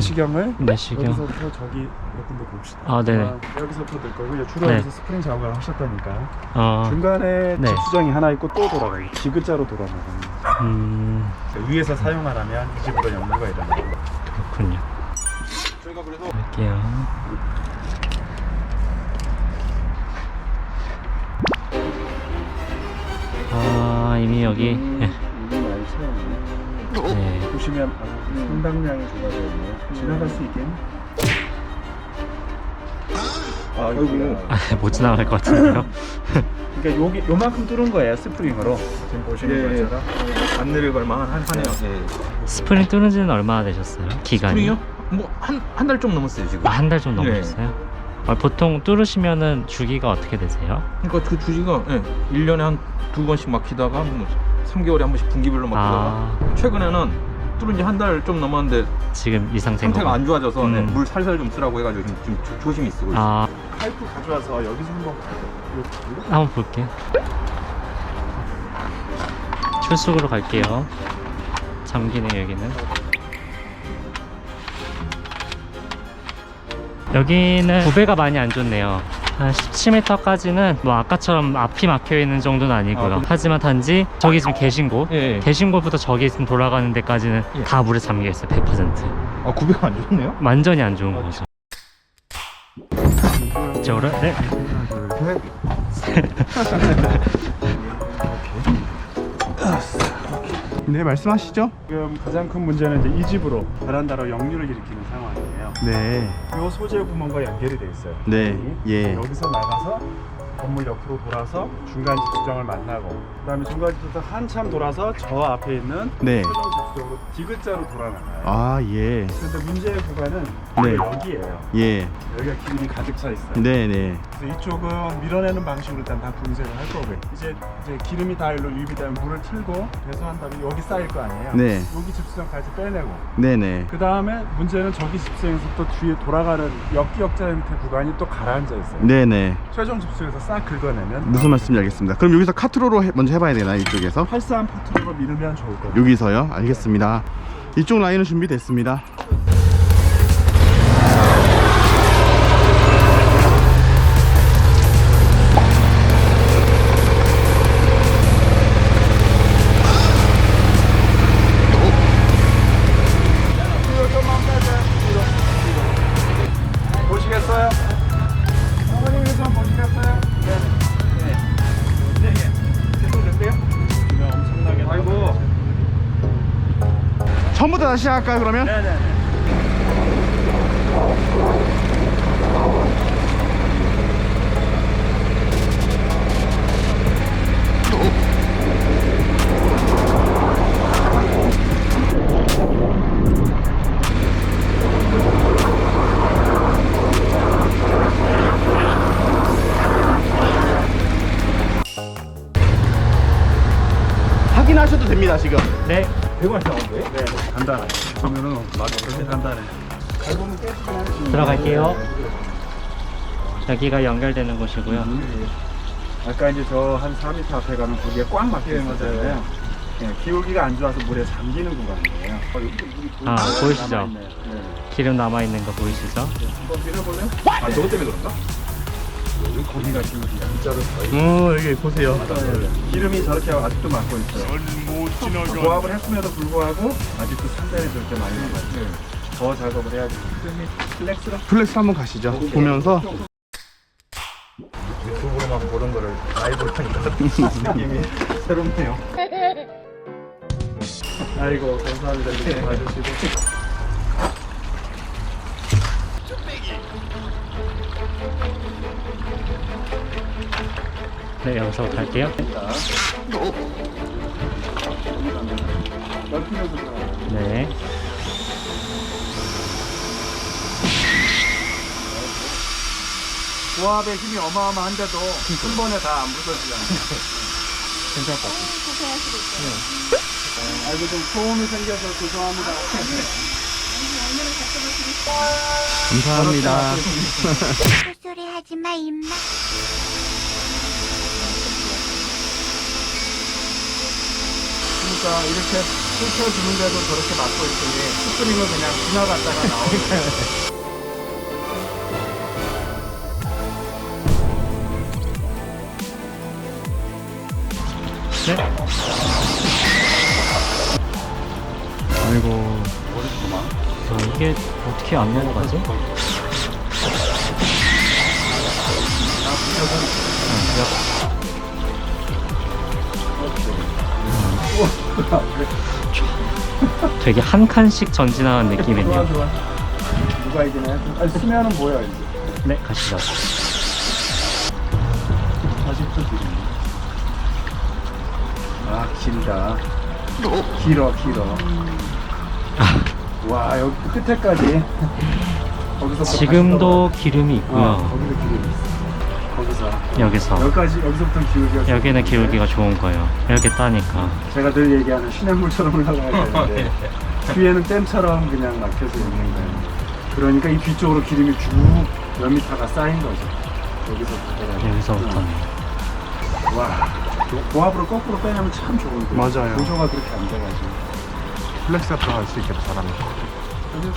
내시경을 내시경. 여기서부터 저기 몇 군데 봅시다. 아, 네네. 아, 여기서부터 넣을 거고요. 주로 네. 스프링 작업을 하셨다니까. 어, 중간에 네. 집수정이 하나 있고 또 돌아가요. 지그자로 돌아가요. 음, 위에서 사용하라면 이 집으로 연구가 일어나요. 그렇군요. 저희가 그래서 할게요. 아, 이미 여기. 채웠네. 네. 보시면 상당량이 들어가 있네요. 지나갈 수 있겠니? 아, 아이고. 아, 못 지나갈 것 같은데요. 그러니까 여기 요만큼 뚫은 거예요 스프링으로 지금 보시는 예. 것처럼 안 내려갈 만한 한 하네요. 예. 스프링 뚫은 지는 얼마나 되셨어요? 기간이? 스프링이요? 뭐 한 한 달 좀 넘었어요 지금. 한달좀 네. 넘으셨어요? 아, 보통 뚫으시면은 주기가 어떻게 되세요? 그러니까 그 주지가 예. 1년에 한 두 번씩 막히다가 뭐 3개월에 한 번씩 분기별로 막히다가 아, 최근에는 뚫은 지한 달 좀 넘었는데 지금 이상 상태가. 안 좋아져서 음. 네, 물 살살 좀 쓰라고 해가지고 지금, 지금 조- 조심히 쓰고 있어요. 아, 파이프 가져와서 여기서 한번 봐요. 한번 볼게요. 출속으로 갈게요. 잠기네 여기는. 여기는 구배가 많이 안 좋네요. 한 17m까지는 뭐 아까처럼 앞이 막혀 있는 정도는 아니고요. 아, 그- 하지만 단지 저기 지금 계신 곳, 예. 예. 계신 곳부터 저기 지금 돌아가는 데까지는 예. 다 물에 잠겨 있어요. 100%. 아 구배가 안 좋네요. 완전히 안 좋은 거죠. 이쪽으로 네. 하나, 둘, 네 말씀하시죠. 지금 가장 큰 문제는 이제 이 집으로 베란다로 역류를 일으키는 상황이에요. 네. 이 소재 구멍과 연결이 돼 있어요. 네. 예. 여기서 나가서 건물 옆으로 돌아서 중간 집수정을 만나고 그다음에 중간 집수정 한참 돌아서 저 앞에 있는 네. 최종 집수정으로 디귿자로 돌아나가요. 아 예. 그런데 문제의 구간은 네. 여기예요. 예. 여기가 기름이 가득 차 있어요. 네, 네. 그래서 이쪽은 밀어내는 방식으로 일단 다 분쇄를 할 거고요. 이제 이제 기름이 다 일로 유입이 되면 물을 틀고 배수한 다음에 여기 쌓일 거 아니에요. 네. 여기 집수정까지 빼내고 네, 네. 그 다음에 문제는 저기 집수정에서 또 뒤에 돌아가는 역기역자 형태 구간이 또 가라앉아 있어요. 네, 네. 최종 집수에서 싹 긁어내면 무슨 말씀인지 알겠습니다. 그럼 여기서 카트로로 해- 먼저 해봐야 되나 이쪽에서? 활사한 파트로 밀면 좋을 것 같아요. 여기서요? 알겠습니다. 이쪽 라인은 준비됐습니다. 처음부터 다시 할까요 그러면? 네네. 하셔도 됩니다 지금. 네. 배관 나온 거예요? 네. 간단해. 보면은 맞아. 그렇게 간단해. 들어갈게요. 여기가 연결되는 곳이고요. 아까 이제 저 한 4m 앞에 가면 거기에 꽉 막혀 있었잖아요. 네, 기울기가 안 좋아서 물에 잠기는 구간이에요. 어, 물이 아? 보이시죠? 남아있네요. 네. 기름 남아 있는 거 보이시죠? 한번 밀어볼래요? 아 저것 때문에 그런가? 거기가 기울기야. 진짜로 어 여기 보세요. 기름이 저렇게 아직도 막고 있어요. 고압을 했음에도 불구하고 아직도 상당히 저렇게 많이 남아있어요. 더 작업을 해야지. 플렉스로 플렉스 한번 가시죠. 보면서 유튜브로만 보는 거를 라이브로 하니까 느낌이 새롭네요. 아이고 감사합니다. 이렇게 봐주시고. 네, 여기서부터 할게요. 넓히면서 들어가요. 네. 고압의 힘이 어마어마한데도 한 번에 다 안 부서지잖아요. 괜찮을 것 같아요. 네. 아이고 좀 소음이 생겨서 죄송합니다. 감사합니다. 헛소리 하지 마, 임마. 그러니까 이렇게 훑혀주는데도 저렇게 막고 있으니 스프링은 그냥 지나갔다가 나오는 네? 아이고. 아, 이게 어떻게 안 넘어가지? 되게 한 칸씩 전진하는 좋아 느낌이네요. 좋아 누가 이기네 아니 수면은 뭐야 이제. 네, 가시죠. 40초 뒤아 길다. 길어 길어. 와 여기 끝에까지. 거기서 지금도 기름이 어, 있고요. 거기서 기울기 있어. 거기서 여기서. 여기까지 여기서부터 기울기가 여기는 기울기가 좋은 거예요. 이렇게 따니까. 제가 늘 얘기하는 시냇물처럼 흘러가야 되는데 뒤에는 댐처럼 그냥 막혀서 있는 거예요 그러니까 이 뒤쪽으로 기름이 쭉 몇 미터가 쌓인 거죠 여기서부터 여기서부터. 와 고압으로 거꾸로 빼냐면 참 좋은데 맞아요. 보조가 그렇게 안 돼가지고 플렉스 앞으로 갈수 있게 잘합니다. 여기서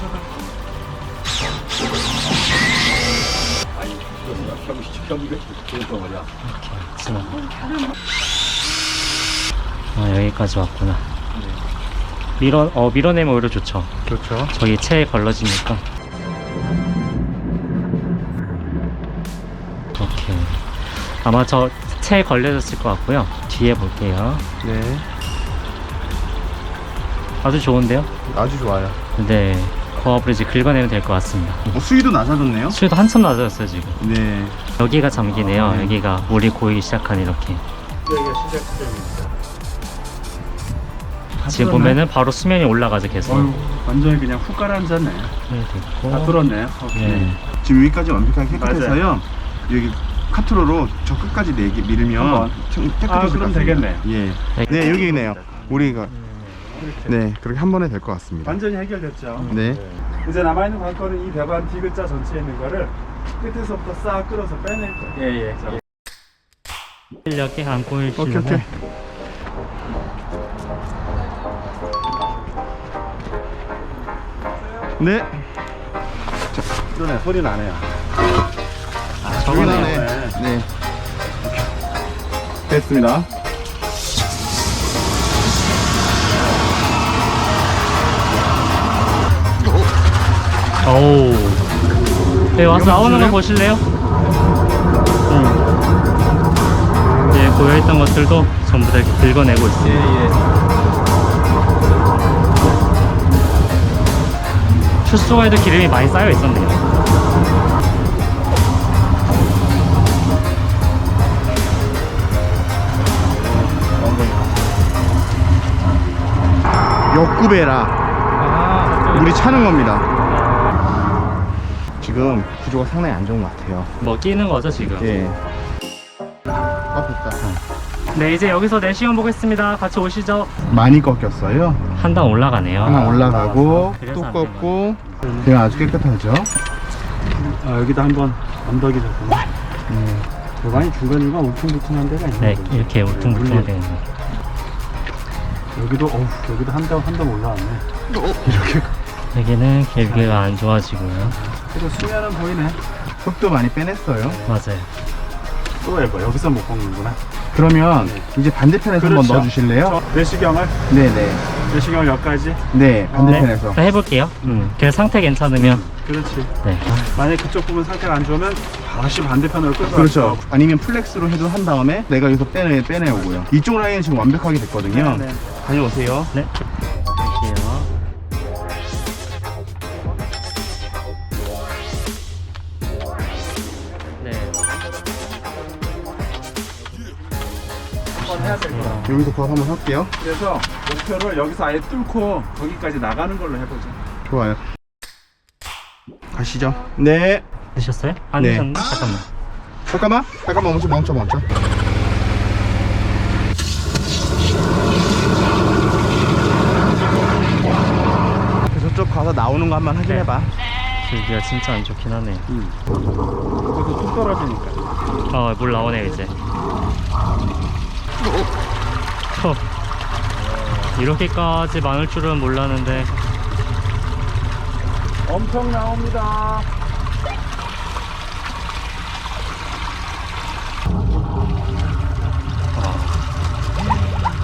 아, 여기까지 왔구나. 밀어, 어, 밀어내면 오히려 좋죠. 좋죠. 저기 체에 걸러지니까. 오케이. 아마 저 체에 걸려졌을 것 같고요. 뒤에 볼게요. 네. 아주 좋은데요? 아주 좋아요. 네. 고압으로 이제 긁어내면 될 것 같습니다. 어, 수위도 낮아졌네요. 수위도 한참 낮아졌어요, 지금. 네. 여기가 잠기네요. 아, 네. 여기가 물이 고이기 시작한 이렇게. 여기가 시작 지점입니다 지금 보면은 바로 수면이 올라가죠, 계속. 어휴 완전히 그냥 훅 가라앉았네 네, 됐고. 다 뚫었네 오케이. 네. 지금 여기까지 완벽하게. 깨끗해서요. 여기 카트로로 저 끝까지 네 한번. 청- 깨끗해질 아, 것 그럼 같습니다. 되겠네요. 예. 네, 여기네요. 우리가 이렇게. 네, 그렇게 한 번에 될 것 같습니다. 완전히 해결됐죠 네. 이제 남아있는 관건은 이 배관 D글자 전체에 있는 거를 끝에서부터 싹 끌어서 빼낼 거예요 예예 실력이 안 오케이, 보이시면 오케이. 네. 그러네 소리 나네요 저기 저거네요. 나네. 네. 됐습니다. 어우. 네, 와서 나오는 거 보실래요? 예, 고여있던 것들도 전부 다 이렇게 긁어내고 있어요. 출소에도 기름이 많이 쌓여 있었네요. 역구배라 아, 물이 차는 겁니다. 지금 구조가 상당히 안 좋은 것 같아요. 뭐 끼는 거죠, 지금? 예. 아, 됐다. 네, 이제 여기서 내시경 보겠습니다. 같이 오시죠. 많이 꺾였어요. 한 단 올라가네요. 하나 올라가고 그래서 또 안 꺾고 그냥 아주 깨끗하죠. 아 여기도 한번 언덕이 됐구나 음. 배관이 중간중간 울퉁불퉁한 데가 있는 네, 거죠 이렇게 울퉁불퉁하게 되는 거. 여기도 어우 여기도 한땀 한땀 올라왔네 여기는 길기가 안 좋아지고요. 그래도 수면은 보이네 속도 많이 빼냈어요. 맞아요. 또 해봐 여기서 못 꺾는구나 그러면 이제 반대편에서 한번 그렇죠. 넣어주실래요? 저 내시경을 네네. 내시경을 여기까지 네, 반대편에서. 네, 해볼게요. 음, 그 상태 괜찮으면. 그렇지 네. 만약에 그쪽 부분 상태가 안 좋으면 다시 반대편으로 끌고 그렇죠. 와서 아니면 플렉스로 해도 한 다음에 내가 여기서 빼내, 빼내오고요. 이쪽 라인은 지금 완벽하게 됐거든요. 네, 네. 다녀오세요. 네. 한번 해야 될 거야 여기서 구합 한번 할게요. 그래서 목표를 여기서 아예 뚫고 거기까지 나가는 걸로 해보자 좋아요. 가시죠. 네. 드셨어요? 안 네. 드셨나? 잠깐만. 잠깐만. 잠깐만 멈춰 멈춰 멈춰. 저쪽 가서 나오는 거 한번 확인해봐. 길기가 진짜 안 좋긴 하네. 그래서 뚝 떨어지니까 어, 물 나오네요, 이제. 어. 이렇게까지 많을 줄은 몰랐는데 엄청 나옵니다.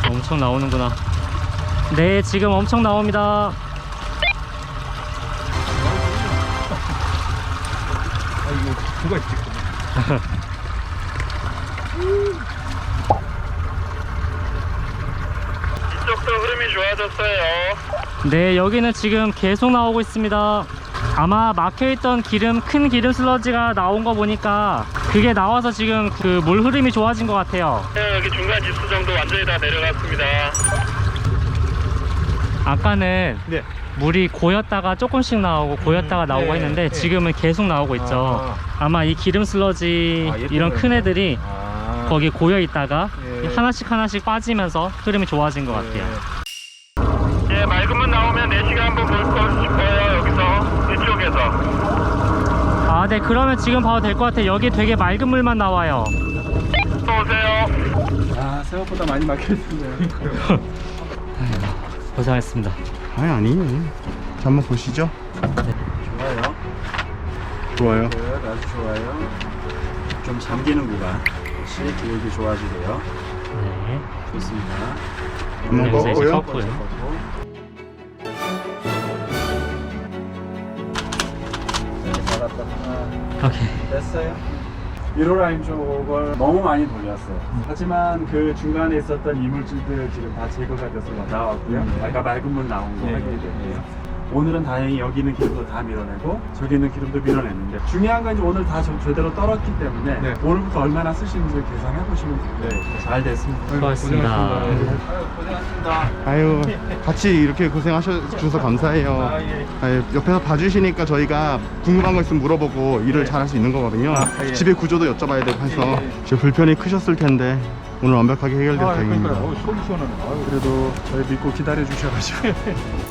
엄청 나오는구나. 네, 지금 엄청 나옵니다. 아 이거 두 가지 찍고 이쪽도 좋아졌어요. 네, 여기는 지금 계속 나오고 있습니다. 아마 막혀있던 기름, 큰 기름 슬러지가 나온 거 보니까 그게 나와서 지금 그 물 흐름이 좋아진 것 같아요. 네, 여기 중간 지수 정도 완전히 다 내려갔습니다. 아까는 네. 물이 고였다가 조금씩 나오고 고였다가 음, 나오고 네, 했는데 네. 지금은 계속 나오고 있죠. 아 마 이 기름 슬러지 아, 얘 이런 큰 때문에. 애들이 아. 거기 고여 있다가 예. 하나씩 하나씩 빠지면서 흐름이 좋아진 것 같아요. 예, 맑은 물 나오면 4시간 한번 볼 싶어요, 여기서. 이쪽에서. 아, 네, 그러면 지금 봐도 될 것 같아요. 여기 되게 맑은 물만 나와요. 또 오세요. 아, 생각보다 많이 막혀 있네요. 고생하셨습니다. 아니 아니 자 한번 보시죠 좋아요. 좋아요 끝, 아주 좋아요. 좀 잠기는 구간. 역시 기울기 좋아지고요. 네. 좋습니다. 한번 여기서 이제 꺾고요 꺾고 오케이. 됐어요. 1호 라인 쪽을 너무 많이 돌렸어요. 하지만 그 중간에 있었던 이물질들 지금 다 제거가 돼서 나왔고요. 아까 맑은 물 나온 거 예, 확인이 예, 됐고요. 오늘은 다행히 여기 있는 기름도 다 밀어내고 저기 있는 기름도 밀어냈는데 중요한 건 이제 오늘 다 저- 제대로 떨었기 때문에 네. 오늘부터 얼마나 쓰시는지 계산해 보시면 돼요. 네. 잘 됐습니다. 수고하셨습니다. 고생하셨습니다. 아유 같이 이렇게 고생하셔서 감사해요 예. 아유, 옆에서 봐주시니까 저희가 궁금한 거 있으면 물어보고 일을 잘할 수 있는 거거든요 예. 집의 구조도 여쭤봐야 되고 해서 예, 예. 제 불편이 크셨을 텐데 오늘 완벽하게 해결돼서 아, 다행입니다. 어, 속이 시원하네. 아유. 그래도 저희 믿고 기다려 주셔가지고